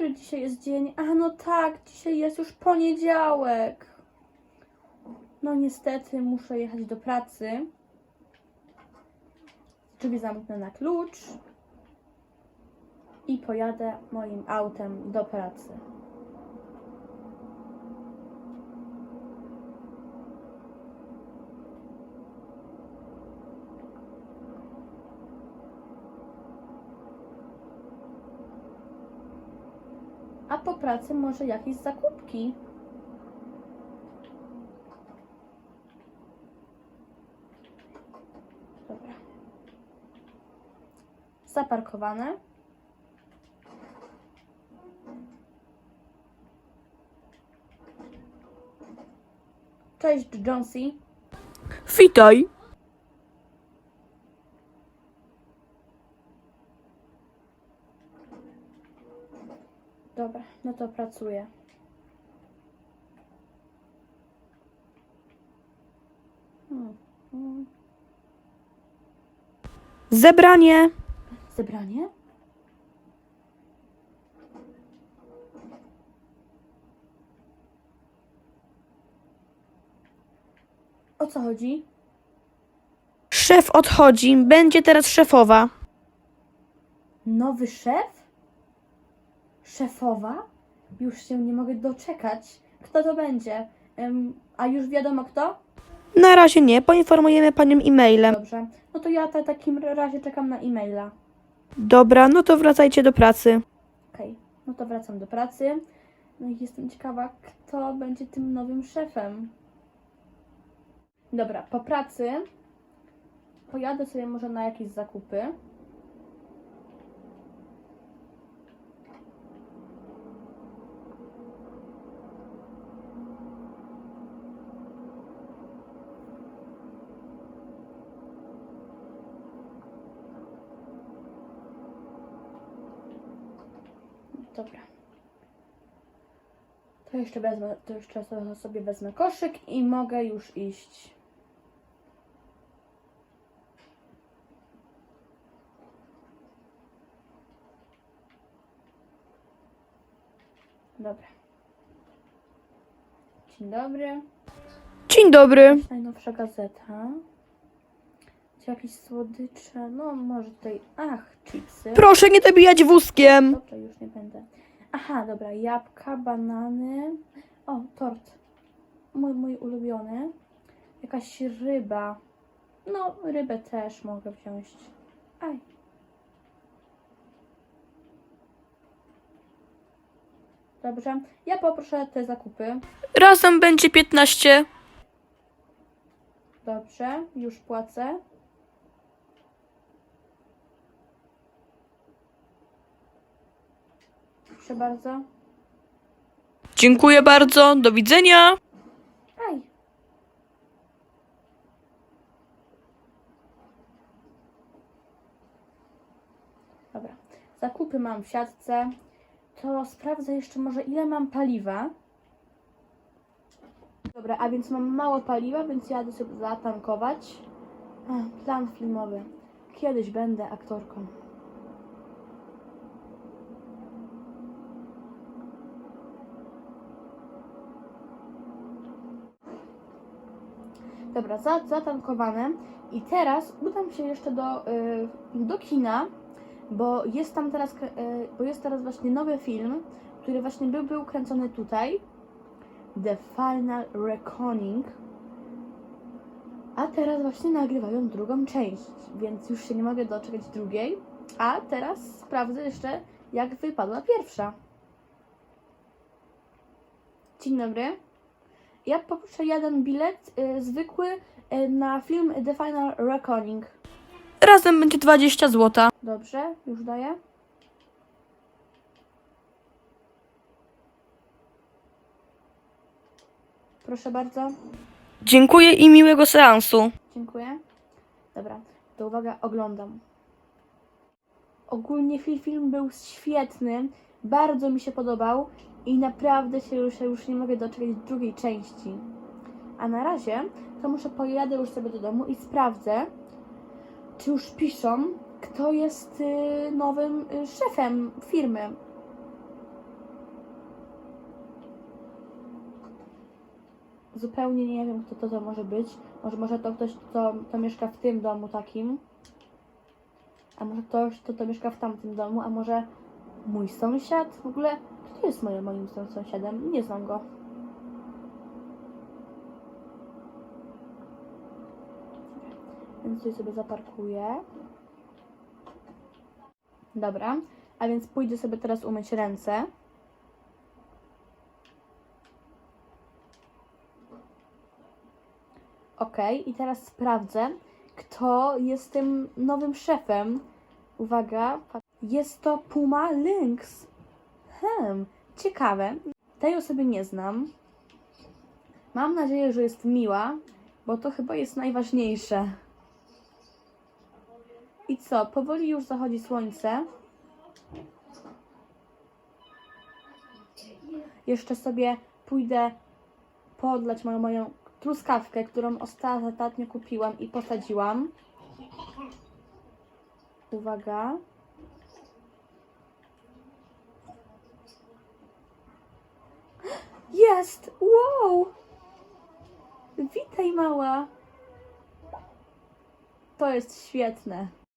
Który dzisiaj jest dzień? A no tak, dzisiaj jest już poniedziałek. No niestety muszę jechać do pracy. Drzwi zamknę na klucz. I pojadę moim autem do pracy. A po pracy może jakieś zakupki. Dobra. Zaparkowane. Cześć, Jonesy. Witaj. Dobra, no to pracuję. Zebranie. Zebranie? O co chodzi? Szef odchodzi, będzie teraz szefowa. Nowy szef? Szefowa? Już się nie mogę doczekać. Kto to będzie? A już wiadomo kto? Na razie nie, poinformujemy panią e-mailem. Dobrze. No to ja w takim razie czekam na e-maila. Dobra, no to wracajcie do pracy. Okej, no to wracam do pracy. No i jestem ciekawa, kto będzie tym nowym szefem. Dobra, po pracy pojadę sobie może na jakieś zakupy. Dobra. To jeszcze wezmę, to jeszcze so- sobie wezmę koszyk i mogę już iść. Dobra. Dzień dobry. Dzień dobry. Najnowsza gazeta. Jakieś słodycze? No może tutaj... Ach, chipsy. Proszę nie dobijać wózkiem. Dobrze, już nie będę. Aha, dobra, jabłka, banany. O, tort. Mój, mój ulubiony. Jakaś ryba. No, rybę też mogę wziąć. Aj. Dobrze, ja poproszę te zakupy. Razem będzie 15. Dobrze, już płacę. Proszę bardzo. Dziękuję bardzo, do widzenia. Aj. Dobra. Zakupy mam w siatce. To sprawdzę jeszcze może ile mam paliwa. Dobra, a więc mam mało paliwa, więc jadę sobie zatankować. A, plan filmowy. Kiedyś będę aktorką. Dobra, za, zatankowane. I teraz udam się jeszcze do, y, do kina, bo jest tam teraz, y, bo jest teraz właśnie nowy film, który właśnie był, był kręcony tutaj. The Final Reckoning. A teraz właśnie nagrywają drugą część, więc już się nie mogę doczekać drugiej. A teraz sprawdzę jeszcze, jak wypadła pierwsza. Dzień dobry. Ja poproszę jeden bilet y, zwykły y, na film The Final Reckoning. Razem będzie 20 zł. Dobrze, już daję. Proszę bardzo. Dziękuję i miłego seansu. Dziękuję. Dobra, to uwaga, oglądam. Ogólnie film, film był świetny, bardzo mi się podobał i naprawdę się już, już nie mogę doczekać drugiej części. A na razie to muszę pojadę już sobie do domu i sprawdzę, czy już piszą, kto jest y, nowym y, szefem firmy. Zupełnie nie wiem, kto to, to może być. Może, może to ktoś, kto, kto mieszka w tym domu takim. A może ktoś, kto to mieszka w tamtym domu, a może mój sąsiad? W ogóle, kto jest moim, moim sąs- sąsiadem? Nie znam go. Więc tutaj sobie zaparkuję. Dobra, a więc pójdę sobie teraz umyć ręce. Ok, i teraz sprawdzę, kto jest tym nowym szefem. Uwaga, jest to Puma Lynx. Hmm, ciekawe. Tej osoby nie znam. Mam nadzieję, że jest miła, bo to chyba jest najważniejsze. I co, powoli już zachodzi słońce. Jeszcze sobie pójdę podlać moją, moją truskawkę, którą ostatnio kupiłam i posadziłam. Uwaga. Jest! Wow! Witaj, mała! To jest świetne.